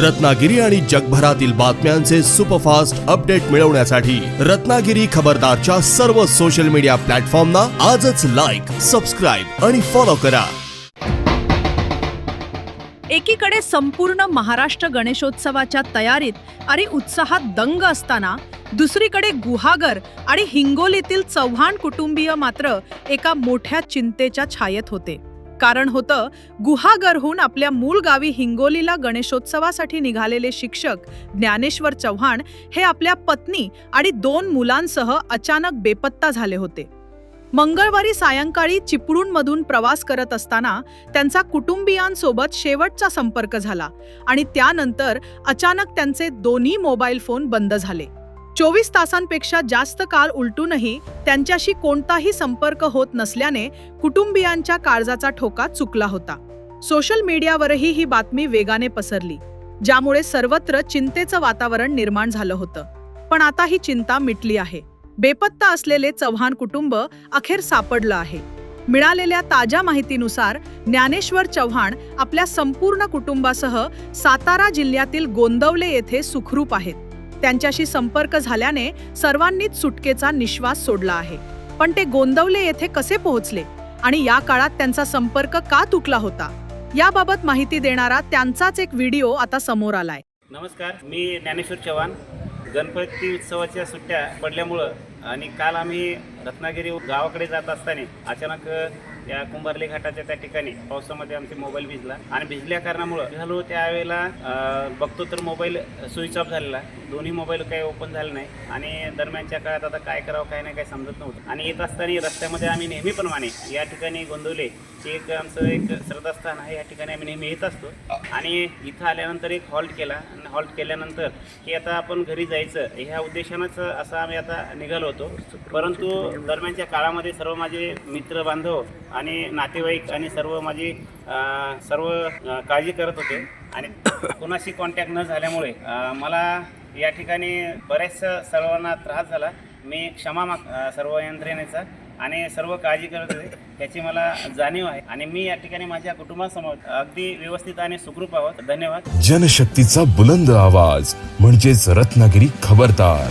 रत्नागिरी आणि जगभरातील बातम्यांचे सुपरफास्ट अपडेट मिळवण्यासाठी रत्नागिरी खबरदारच्या सर्व सोशल मीडिया प्लॅटफॉर्मना आजच लाईक सबस्क्राईब आणि फॉलो करा. एकीकडे संपूर्ण महाराष्ट्र गणेशोत्सवाच्या तयारीत आणि उत्साहात दंग असताना दुसरीकडे गुहागर आणि हिंगोलीतील चव्हाण कुटुंबीय मात्र एका मोठ्या चिंतेच्या छायेत होते. कारण होतं गुहागरहून आपल्या मूळ गावी हिंगोलीला गणेशोत्सवासाठी निघालेले शिक्षक ज्ञानेश्वर चव्हाण हे आपल्या पत्नी आणि दोन मुलांसह अचानक बेपत्ता झाले होते. मंगळवारी सायंकाळी चिपळूणमधून प्रवास करत असताना त्यांचा कुटुंबियांसोबत शेवटचा संपर्क झाला आणि त्यानंतर अचानक त्यांचे दोन्ही मोबाईल फोन बंद झाले. चोवीस तासांपेक्षा जास्त काळ उलटूनही त्यांच्याशी कोणताही संपर्क होत नसल्याने कुटुंबियांच्या काळजाचा ठोका चुकला होता. सोशल मीडियावरही ही बातमी वेगाने पसरली ज्यामुळे सर्वत्र चिंतेचं वातावरण निर्माण झालं होतं. पण आता ही चिंता मिटली आहे. बेपत्ता असलेले चव्हाण कुटुंब अखेर सापडलं आहे. मिळालेल्या ताज्या माहितीनुसार ज्ञानेश्वर चव्हाण आपल्या संपूर्ण कुटुंबासह सातारा जिल्ह्यातील गोंदवले येथे सुखरूप आहेत. त्यांच्याशी संपर्क झाल्याने सर्वांनीच सुटकेचा निश्वास सोडला आहे. पण ते गोंदवले येथे कसे पोहोचले? आणि या काळात त्यांचा संपर्क का तुटला होता? याबाबत माहिती देणारा त्यांचाच एक व्हिडिओ आता समोर आलाय. नमस्कार मी ज्ञानेश्वर चव्हाण. गणपती उत्सवाच्या सुट्ट्या पडल्यामुळं आणि काल आम्ही रत्नागिरी गावाकडे जात असताना अचानक या कुंभारली घाटाच्या त्या ठिकाणी पावसामध्ये आमचे मोबाईल भिजला. आणि भिजल्या कारणामुळं झालो त्यावेळेला बघतो तर मोबाईल स्विच ऑफ झालेला. दोन्ही मोबाईल काही ओपन झाले नाही. आणि दरम्यानच्या काळात आता काय करावं काय नाही काय समजत नव्हतं. आणि येत असताना रस्त्यामध्ये आम्ही नेहमीप्रमाणे या ठिकाणी गोंदवले. हे एक आमचं एक श्रद्धास्थान आहे. या ठिकाणी आम्ही नेहमी येत असतो. आणि इथं आल्यानंतर एक हॉल्ट केला. आणि हॉल्ट केल्यानंतर की आता आपण घरी जायचं. ह्या उद्देशानंच असं आम्ही आता निघालो. होतो. परंतु दरम्यानच्या काळामध्ये सर्व माझे मित्र बांधव आणि नातेवाईक आणि सर्व माझी सर्व काळजी करत होते. आणि कोणाशी कॉन्टॅक्ट न झाल्यामुळे मला या ठिकाणी बऱ्याचशा सर्वांना त्रास झाला. मी क्षमा माग सर्व यंत्रणेचा आणि सर्व काळजी करत होते. त्याची मला जाणीव आहे. आणि मी या ठिकाणी माझ्या कुटुंबासमोर अगदी व्यवस्थित आणि सुखरूप आहोत. धन्यवाद. जनशक्तीचा बुलंद आवाज म्हणजेच रत्नागिरी खबरदार.